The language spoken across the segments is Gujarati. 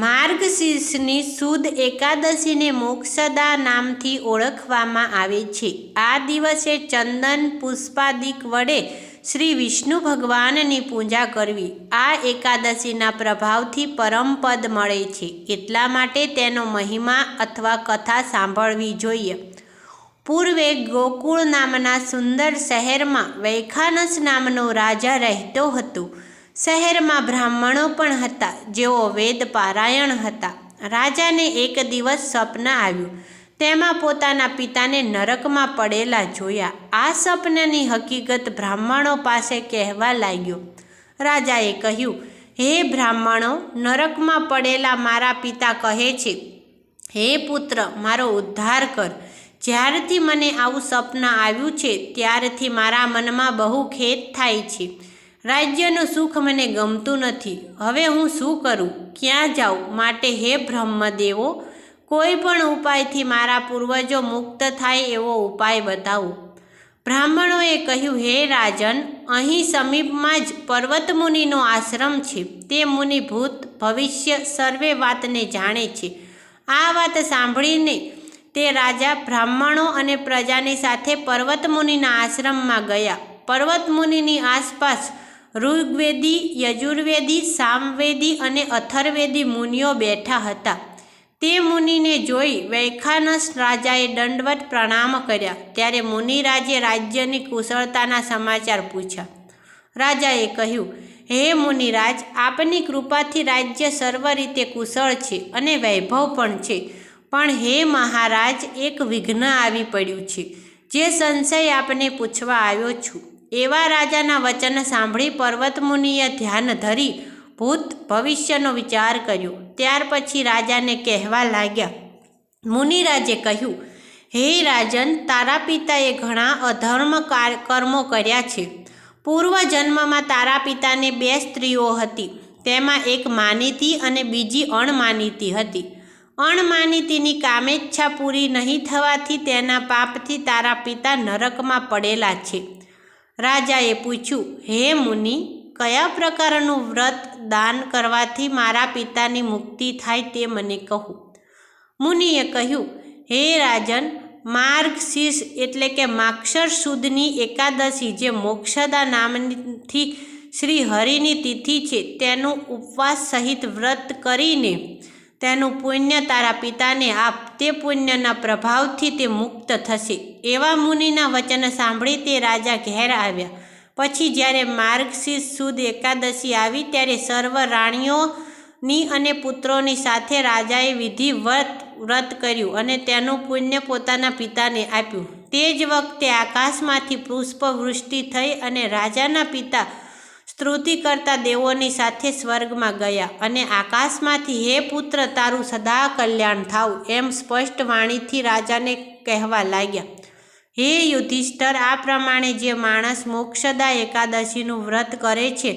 માર્ગશીર્ષની સુદ એકાદશીને મોક્ષદા નામથી ઓળખવામાં આવે છે. આ દિવસે ચંદન પુષ્પાદિક વડે શ્રી વિષ્ણુ ભગવાનની પૂજા કરવી. આ એકાદશીના પ્રભાવથી પરમપદ મળે છે. એટલા માટે તેનો મહિમા અથવા કથા સાંભળવી જોઈએ. પૂર્વે ગોકુળ નામના સુંદર શહેરમાં વૈખાનસ નામનો રાજા રહેતો હતો. શહેરમાં બ્રાહ્મણો પણ હતા. જેઓ વેદ પારાયણ હતા. રાજાને એક દિવસ સ્વપ્ન આવ્યું. તેમાં પોતાના પિતાને નરકમાં પડેલા જોયા. આ સ્વપ્નની હકીકત બ્રાહ્મણો પાસે કહેવા લાગ્યો. રાજાએ કહ્યું, હે બ્રાહ્મણો, નરકમાં પડેલા મારા પિતા કહે છે, હે પુત્ર, મારો ઉદ્ધાર કર. જ્યારથી મને આવું સ્વપ્ન આવ્યું છે, ત્યારથી મારા મનમાં બહુ ખેદ થાય છે. રાજ્યનું સુખ મને ગમતું નથી. હવે હું શું કરું? ક્યાં જાઉં? માટે હે બ્રહ્મદેવો, કોઈ પણ ઉપાયથી મારા પૂર્વજો મુક્ત થાય એવો ઉપાય બતાવો. બ્રાહ્મણોએ કહ્યું, હે રાજન, અહીં સમીપમાં જ પર્વત મુનિનો આશ્રમ છે. તે મુનિ ભૂત ભવિષ્ય સર્વે વાતને જાણે છે. આ વાત સાંભળીને તે રાજા બ્રાહ્મણો અને પ્રજાની સાથે પર્વત મુનિના આશ્રમમાં ગયા. પર્વત મુનિની આસપાસ ઋગ્વેદી, યજુર્વેદી, સામવેદી અને અથર્વેદી મુનિઓ બેઠા હતા. તે મુનિને જોઈ વૈખાનસ રાજાએ દંડવત પ્રણામ કર્યા. ત્યારે મુનિરાજે રાજ્યની કુશળતાના સમાચાર પૂછ્યા. રાજાએ કહ્યું, હે મુનિરાજ, આપની કૃપાથી રાજ્ય સર્વ રીતે કુશળ છે અને વૈભવ પણ છે. પણ હે મહારાજ, એક વિઘ્ન આવી પડ્યું છે. જે સંશય આપને પૂછવા આવ્યો છું. એવા રાજાના વચન સાંભળી પર્વતમુનિએ ધ્યાન ધરી ભૂત ભવિષ્યનો વિચાર કર્યો. ત્યાર પછી રાજાને કહેવા લાગ્યા, મુનિરાજે કહ્યું, હે રાજન, તારા પિતાએ ઘણા અધર્મ કર્મો કર્યા છે. પૂર્વ જન્મમાં તારા પિતાને બે સ્ત્રીઓ હતી. તેમાં એક માનીતી અને બીજી અણમાનીતી હતી. અણમાનીતીની કામેચ્છા પૂરી નહીં થવાથી તેના પાપથી તારા પિતા નરકમાં પડેલા છે. રાજાએ પૂછ્યું, હે મુનિ, કયા પ્રકારનું વ્રત દાન કરવાથી મારા પિતાની મુક્તિ થાય તે મને કહું. મુનિએ કહ્યું, હે રાજન, માર્ગશીર્ષ એટલે કે માક્ષર સુદની એકાદશી જે મોક્ષદા નામથી શ્રી હરિની તિથિ છે, તેનું ઉપવાસ સહિત વ્રત કરીને તેનું પુણ્ય તારા પિતાને આપ. તે પુણ્યના પ્રભાવથી તે મુક્ત થશે. એવા મુનિના વચન સાંભળી તે રાજા ઘેર આવ્યા. પછી જ્યારે માર્ગશીર્ષ સુદ એકાદશી આવી, ત્યારે સર્વ રાણીઓની અને પુત્રોની સાથે રાજાએ વિધિ વ્રત વ્રત કર્યું અને તેનું પુણ્ય પોતાના પિતાને આપ્યું. તે જ વખતે આકાશમાંથી પુષ્પવૃષ્ટિ થઈ અને રાજાના પિતા સ્તુતિ કરતા દેવોની સાથે સ્વર્ગમાં ગયા અને આકાશમાંથી, હે પુત્ર, તારું સદા કલ્યાણ થાવ એમ સ્પષ્ટ વાણીથી રાજાને કહેવા લાગ્યા. હે યુધિષ્ઠર, આ પ્રમાણે જે માણસ મોક્ષદા એકાદશીનું વ્રત કરે છે,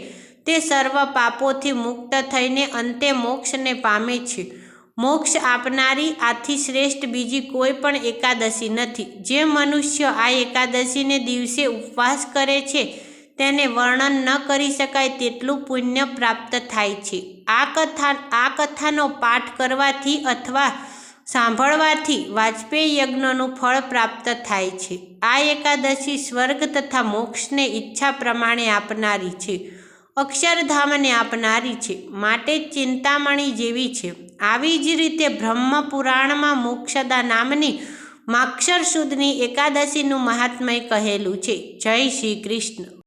તે સર્વ પાપોથી મુક્ત થઈને અંતે મોક્ષને પામે છે. મોક્ષ આપનારી આથી શ્રેષ્ઠ બીજી કોઈ પણ એકાદશી નથી. જે મનુષ્ય આ એકાદશીને દિવસે ઉપવાસ કરે છે તેને વર્ણન ન કરી શકાય તેટલું પુણ્ય પ્રાપ્ત થાય છે. આ કથા, આ કથાનો પાઠ કરવાથી અથવા સાંભળવાથી વાજપેયી યજ્ઞનું ફળ પ્રાપ્ત થાય છે. આ એકાદશી સ્વર્ગ તથા મોક્ષને ઈચ્છા પ્રમાણે આપનારી છે. અક્ષરધામને આપનારી છે. માટે ચિંતામણી જેવી છે. આવી જ રીતે બ્રહ્મપુરાણમાં મોક્ષદા નામની માક્ષર સુદની એકાદશીનું મહાત્મય કહેલું છે. જય શ્રી કૃષ્ણ.